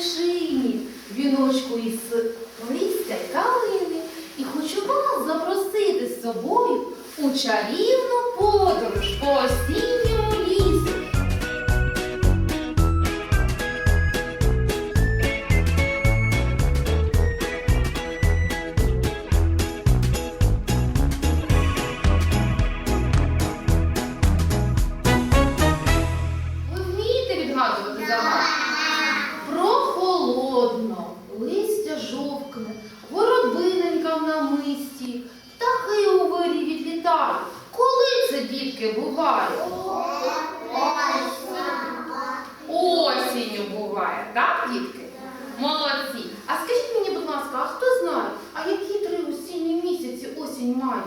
стежині, віночку із листя калини. І хочу вас запросити з собою у чарівну подорож по осінньому дітки, буває? Осінню буває, так, дітки? Молодці. А скажіть мені, будь ласка, а хто знає, а які три осінні місяці осінь має?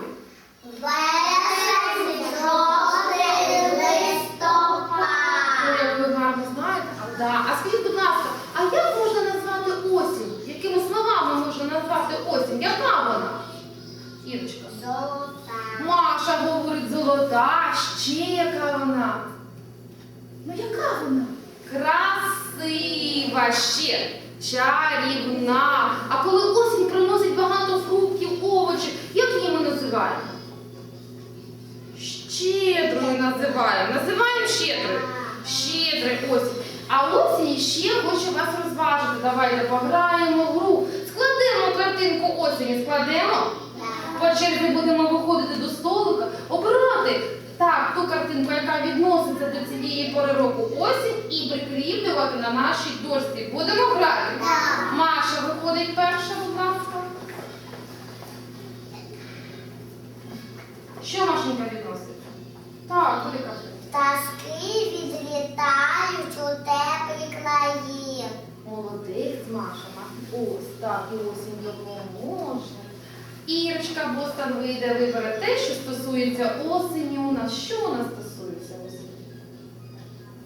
Ну, як ви гарно знаєте. Да. А скажіть, будь ласка, а як можна назвати осінь? Якими словами можна назвати осінь? Яка вона? Ірочка. Маша золота, ще яка вона? Ну яка вона? Красива ще, чарівна. А коли осінь приносить багато фруктів, овочів, як її ми називаємо? Щедрою називаємо. Називаємо щедрою. Щедрий осінь. А осінь ще хоче вас розважити. Давайте пограємо в гру. Складемо картинку осені, складемо. По черзі будемо виходити до столика, обирати так, ту картинку, яка відноситься до цієї пори року осінь, і прикріплювати на нашій дошці. Будемо грати? Маша виходить перша, будь ласка. Що Машенька відносить? Так, куди каже? Таски відлітають у теплі краї. Молодець, Маша. Ось так, і осінь допоможе. Ірочка Бостан вийде, вибере те, що стосується осені у нас. Що у нас стосується осені?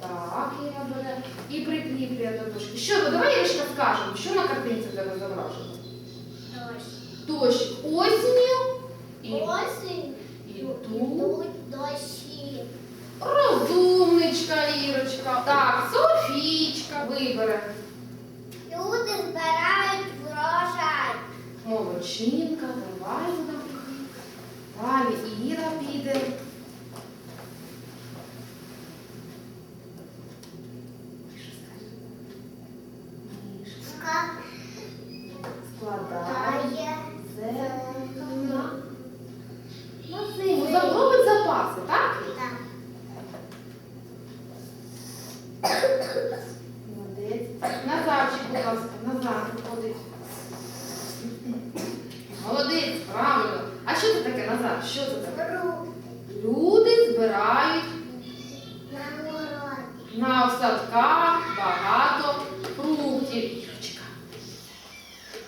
Так, Іра бере. І прикріплює до дошки. Що, ви? давай Ірочка скажемо, що на картинці тебе зображено? Дощ осінню і, Осінь і тут. дощі. Розумничка, Ірочка. Так, Софічка вибере. Люди збирають врожай. Молодчинка, давай вона. Далі Іра піде. Мішка складає це на, на зиму. Робить запаси, так? Молодець. Назарчик, будь ласка, Назар виходить. Молодець, правильно. А що це таке, Назар? Що це таке? Люди збирають на осадках багато фруктів. Ірочка.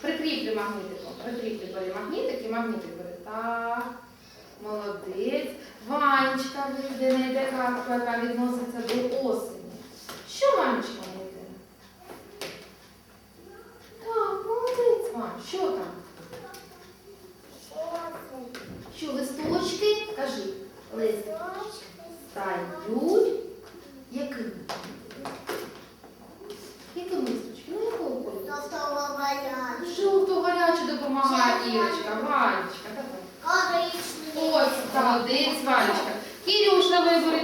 Прикріплю магнітиком. Прикріплю бери магнітик і магнітик бери. Так. Молодець. Ванечка вийде, знайде картку, яка відноситься до осені. Що Ванечка знайде? Так, молодець, Вань. Що там? Що листочки? Кажи. Лист. Стають. Якими? Якими листочки? Ну якого кольору? Жовто гаряче допомагає Ірочка. Ванечка, давай. Ось, молодець, Ванечка. Кирюшка вибери.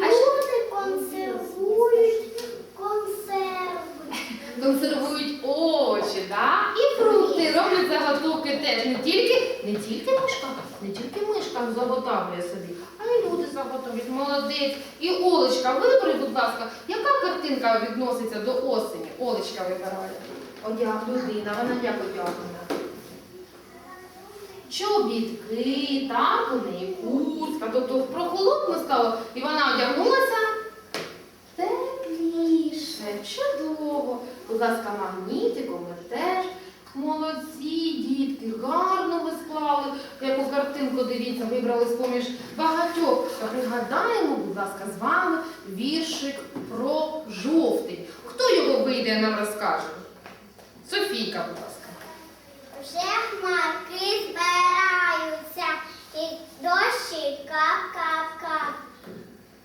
А Люди консервують консерви. консервують овочі, да? і фрукти роблять заготовки теж. Не тільки, не тільки мишка, не тільки мишка заготовлює собі, а й люди заготовлюють. Молодець. І Олечка, вибери, будь ласка, яка картинка відноситься до осені? Олечка вибирає. Одяг людина, вона як одягнена. Чобітки, так, у неї куртка, тобто прохолодно стало, і вона одягнулася тепліше, чудово. Будь ласка, магнітиком ми теж Молодці, дітки, гарно ви склали, яку картинку, дивіться, вибрали з-поміж багатьох. Пригадаємо, будь ласка, з вами віршик про жовтий. Хто його вийде нам розкаже? Софійка, будь ласка. Вже хмарки збираються, і дощі кап-кап-кап.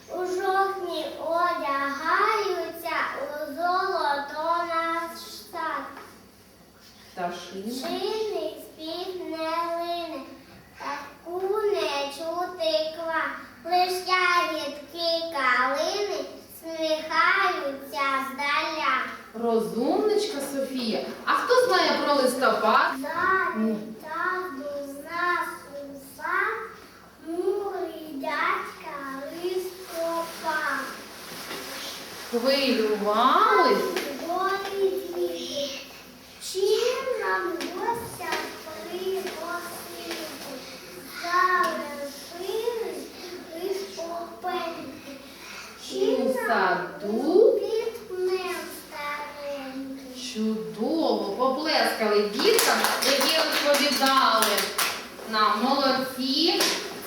У жовтні одягаються, у золото наш сад. Пташина. Спів не лине, таку не чути ква. Лиш ягідки Розумничка Софія. А хто знає про листопад? Далі тазу з нас уса, мудрий дядька листопад. Хвилювали. Чим нам гостя пригостити? Залишили лиш. Чим нам розповідали нам молодці.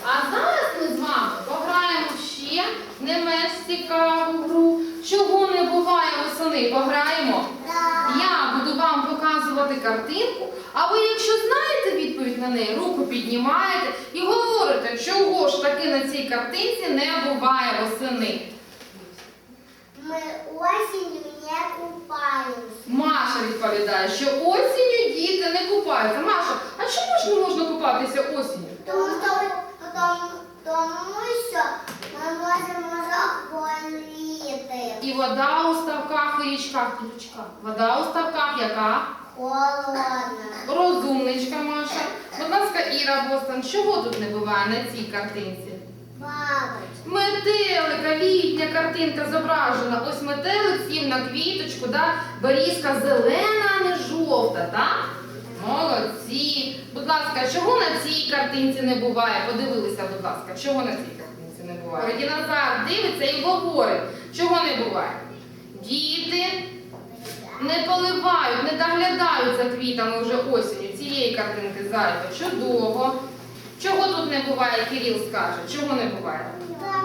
А зараз ми з вами пограємо ще не менш цікаву гру. Чого не буває восени? Пограємо. Я буду вам показувати картинку, а ви, якщо знаєте відповідь на неї, руку піднімаєте і говорите, чого ж таки на цій картинці не буває восени. Ми осінню не купаємось. Маша відповідає, що осінню діти не купаються. Маша, а чому ж не можна купатися осінню? Тому, тому, тому що ми можемо захворіти. І вода у ставках і річках, і річках. Вода у ставках яка? Холодно. Розумничка Маша. Будь ласка, Іра Бостон, чого тут не буває на цій картинці? Метелика, літня картинка зображена. Ось метелик сів на квіточку, да? берізка зелена, а не жовта, так? Молодці. Будь ласка, чого на цій картинці не буває? Подивилися, будь ласка, чого на цій картинці не буває? Дінозавр дивиться і говорить, чого не буває? Діти не поливають, не доглядають за квітами вже осінню. Цієї картинки зайве. Чудово. Чого тут не буває, Кирил скаже? Чого не буває? Та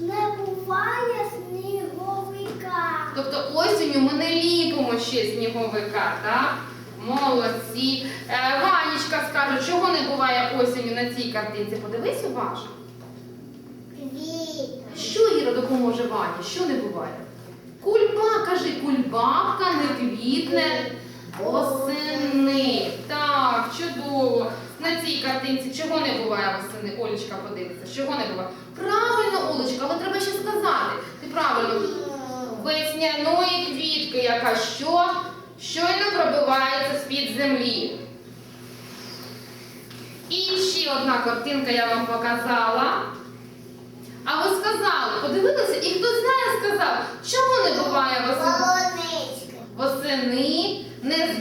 не буває сніговика. Тобто осінню ми не ліпимо ще сніговика, так? Молодці. Е, Ванечка скаже, чого не буває осінню на цій картинці? Подивись уважно. Квіт. Що Іра допоможе Вані? Що не буває? Кульба, кажи, кульбабка не квітне восени. Так, чудово. На цій картинці чого не буває восени? Олечка подивиться, чого не буває? Правильно, Олечка, але треба ще сказати. Ти правильно. Весняної квітки, яка що? Щойно пробивається з-під землі. І ще одна картинка я вам показала. А ви сказали, подивилися, і хто знає, сказав, чому не буває восени? Восени не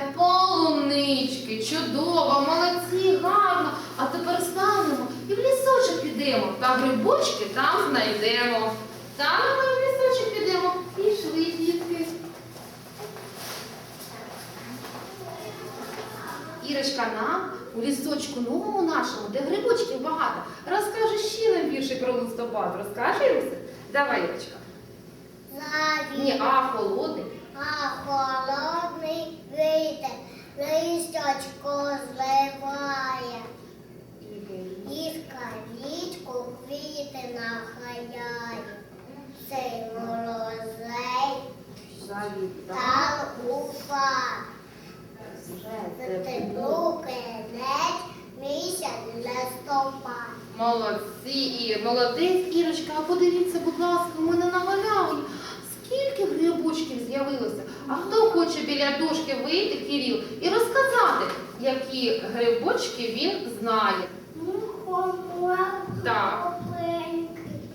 з'являються полунички. Чудово, молодці, гарно. А тепер станемо і в лісочок підемо. Та грибочки там знайдемо. Станемо і в лісочок підемо. Пішли, дітки. Ірочка нам у лісочку новому нашому, де грибочків багато, розкаже ще нам більше про листопад. Розкаже Ірусе? Давай, Ірочка. Ні, а холодний. А холодний вітер листочко зливає. І скалічку квіти нахаяє. Цей морозей та уфа. Теплу кінець місяць листопад. Молодці, молодець, Ірочка, а подивіться, будь ласка, мене на галявині. Скільки грибочків з'явилося? А хто хоче біля дошки вийти, Кирил, і розказати, які грибочки він знає? Так.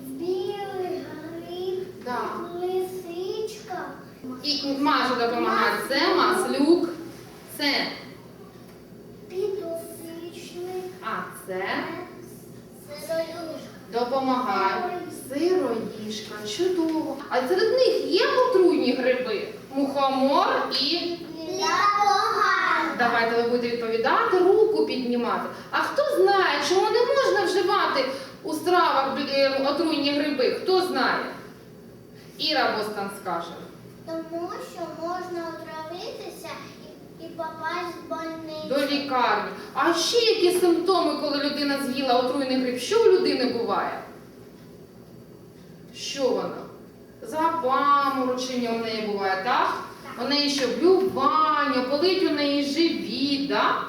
білий гриб, Так. лисичка. І Маша допомагає. Це маслюк, це, Підосичний, а це сироюшка. Допомагає. Сироїшка, чудово. А серед них є отруйні гриби? Мухомор і Лящ. Давайте ви будете відповідати, руку піднімати. А хто знає, чому не можна вживати у стравах е, отруйні гриби? Хто знає? Іра Бостан скаже. Тому що можна отравитися і, і попасть в больницю. До лікарні. А ще які симптоми, коли людина з'їла отруйний гриб? Що у людини буває? Що вона? Запаморочення у неї буває, так? У неї що блювання, болить у неї живіт, так?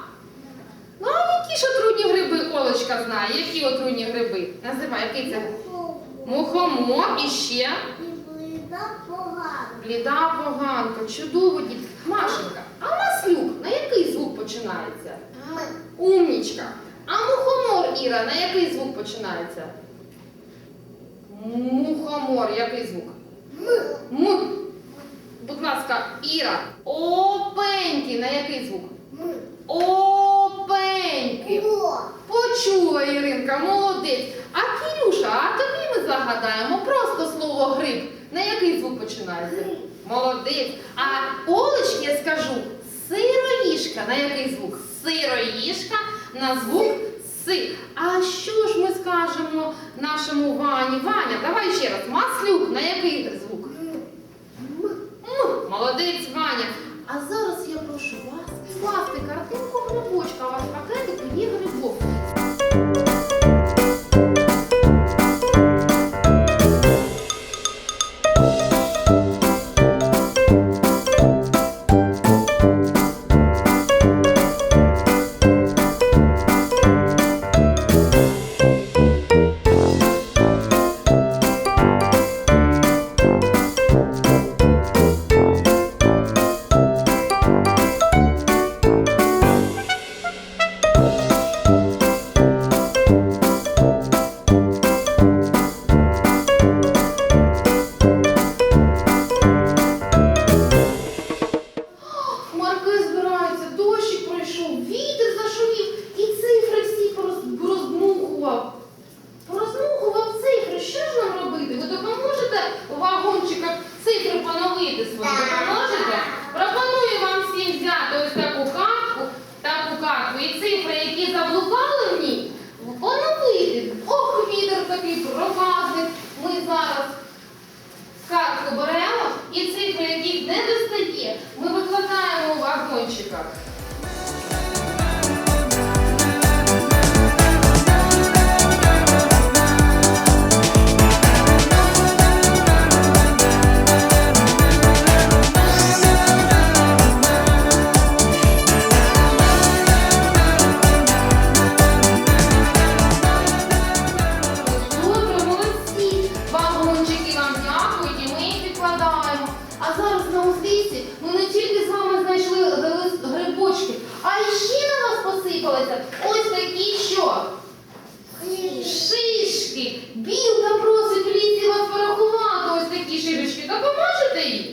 Ну, а які ж отруйні гриби Олечка знає? Які отруйні гриби? Називай, який це? Мухомор і ще І видно погано. бліда поганка, чудово, дітки. Машенька, а маслюк на який звук починається? Ми. Умнічка. А мухомор, Іра, на який звук починається? Мухомор, який звук? Ми. М. Будь ласка, Іра. Опеньки, на який звук? Ми. Опеньки. О. Почула Іринка, молодець. А Кирюша, а тобі ми загадаємо просто слово гриб. На який звук починається? Гриб. Молодець. А Олечки я скажу сироїшка. На який звук? Сироїшка на звук си. А що ж ми скажемо нашому Вані? Ваня, давай ще раз. Маслюк, на який звук? Молодець, Ваня. А зараз я прошу вас скласти картинку грибочка. У вас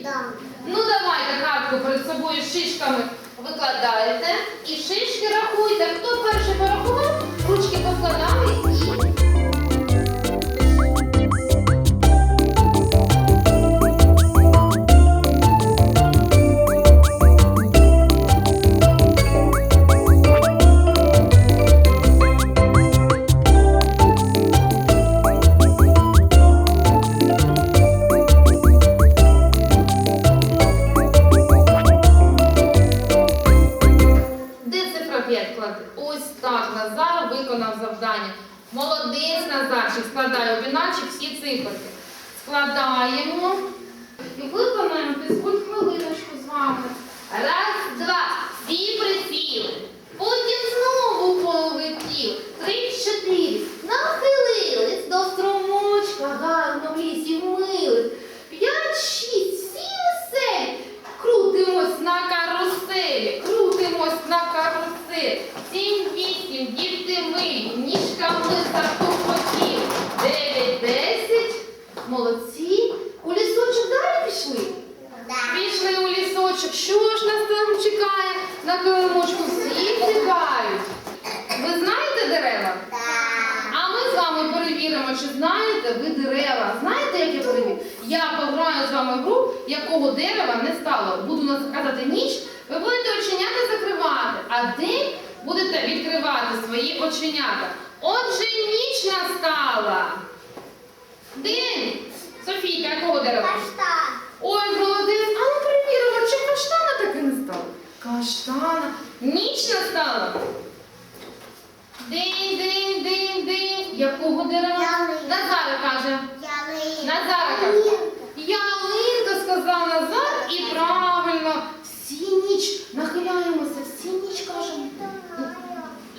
Да. Ну давайте картку перед собою шишками викладаєте і шишки рахуйте. Хто перший порахував, ручки покладали і. Молодець Назарчик, складає обіначик всі циферки. Складаємо і виконаємо фізкульт хвилиночку з вами. Раз, два, всі присіли. Потім знову полетів. Три, чотири. Нахилились до струмочка, гарно в лісі вмились. П'ять, шість, всі веселі. Крутимось на каруселі, крутимось на каруселі. Сім, вісім, діти милі, ніжками затупотіли. Дев'ять, десять. Молодці. У лісочок далі пішли. Пішли. Що ж нас там чекає? На килимочку всі чекають. Ви знаєте дерева? Так. А ми з вами перевіримо, чи знаєте ви дерева. Знаєте, як я перевірю? Я пограю з вами в гру, якого дерева не стало. Буду казати ніч, ви будете оченята закривати, а день будете відкривати свої оченята. Отже, ніч настала. День. Софійка, якого дерева? Каштан. Ой, молодець, а ну перевіримо, чи каштана таки не стало? Каштана. Ніч настала. День, день, день, день. Якого дерева? Ялинка. Назара каже. Ялинка. Назара каже. Ялинка сказав Назар і правильно. Всі ніч нахиляємося, всі ніч кажемо.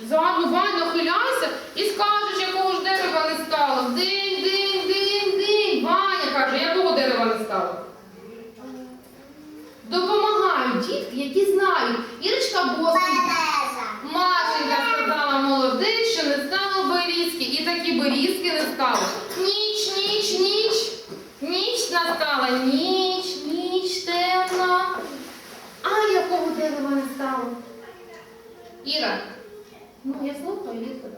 Зану, Вань, нахиляйся і скажеш, якого ж дерева не стало. День, день, день, день. Ваня каже, якого дерева не стало. Допомагають дітки, які знають. Ірочка. Береза. Машенька сказала молодець, що не стало берізки, і такі берізки не стало. Ніч, ніч, ніч. Ніч настала, ніч, ніч темна. А якого дерева не стало? Іра, ну я слухаю відповідь.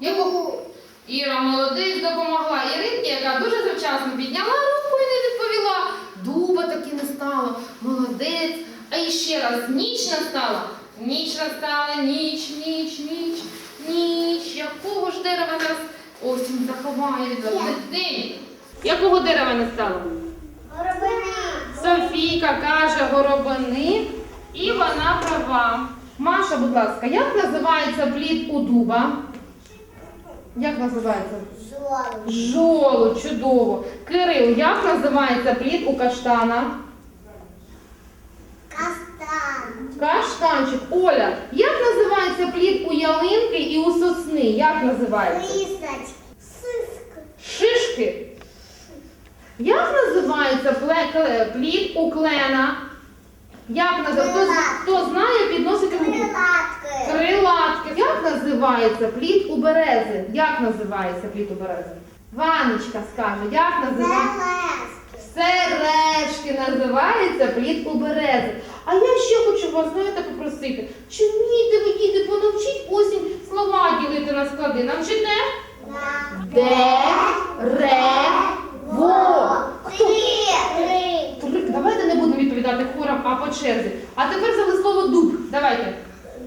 Якого? Іра молодець допомогла Іринці, яка дуже завчасно підняла руку і не відповіла. Дуба таки не стало. Молодець. А іще раз ніч настала. Ніч настала, ніч, ніч, ніч, ніч. Якого ж дерева зараз осінь заховає від вас? День. Якого дерева не стало? Горобини. Софійка каже горобини, і вона права. Маша, будь ласка, як називається плід у дуба? Як називається? Жолудь. Жолудь, чудово. Кирил, як називається плід у каштана? Каштан. Каштанчик. Оля, як називається плід у ялинки і у сосни? Як називається? Лисочки. Сиска. Шишки. Як називається плід у клена? Як називається? Хто, хто знає, підносить руку. Крилатки. Крилатки. Як називається плід у берези? Як називається плід у берези? Ванечка скаже, як називається? Зелески. Сережки називається плід у берези. А я ще хочу вас, знаєте, попросити, чи вмієте ви діти понавчіть осінь слова ділити на склади? Навчите? Де, ре, во. Хто? Три. Три. Давайте не будемо відповідати хором, а по черзі. А тепер взяли слово дуб. Давайте.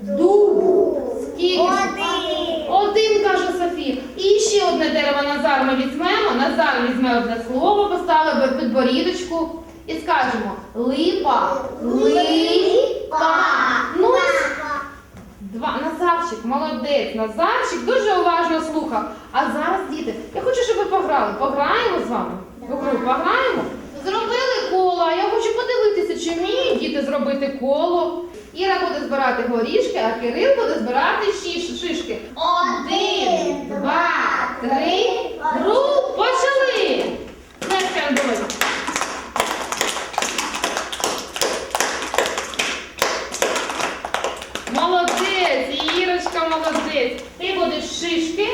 Дуб. Скільки? ж? Один. Один, каже Софія. І ще одне дерево Назар ми візьмемо. Назар візьме одне слово, поставить і скажемо липа, липа. Ну, і Два. Назарчик, молодець. Назарчик дуже уважно слухав. А зараз, діти, я хочу, щоб ви пограли. Пограємо з вами? В пограємо? Зробили коло. а Я хочу подивитися, чи вміють діти зробити коло. Іра буде збирати горішки, а Кирил буде збирати шиш- шишки. Один, два, три. Гру почали! Леся Андрович. Молодець, Ірочка молодець. Ти будеш шишки,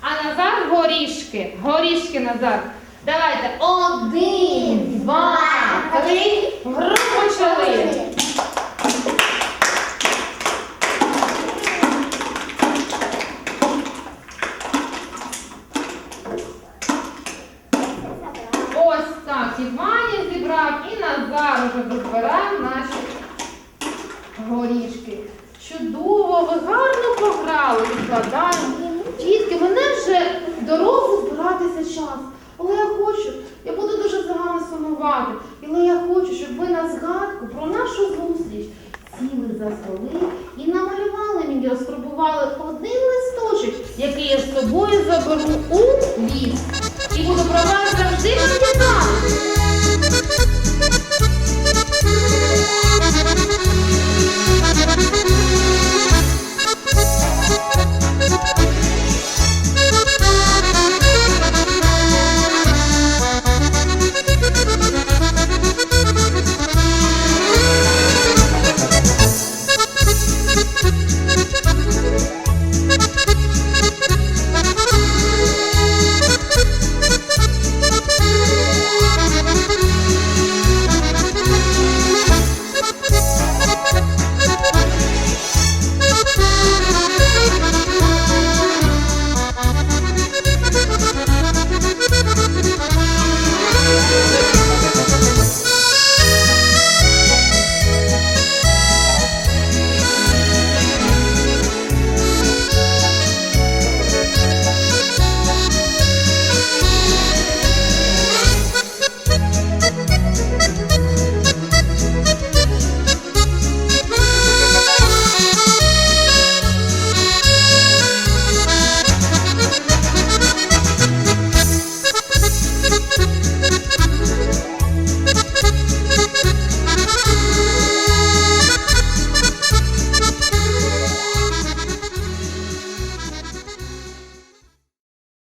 а Назар горішки. Горішки Назар. Давайте. Один, два, три. Гру почали. Ось так. І Ваня зібрав, і Назар уже розбирав наші горішки. Чудово, ви гарно пограли, відкладаємо. Дітки, мене вже дорогу збиратися час. Але я хочу, я буду дуже за вами сумувати. Але я хочу, щоб ви на згадку про нашу зустріч сіли за столи і намалювали мені, спробували один листочок, який я з собою заберу у ліс. І буду про вас завжди пам'ятати.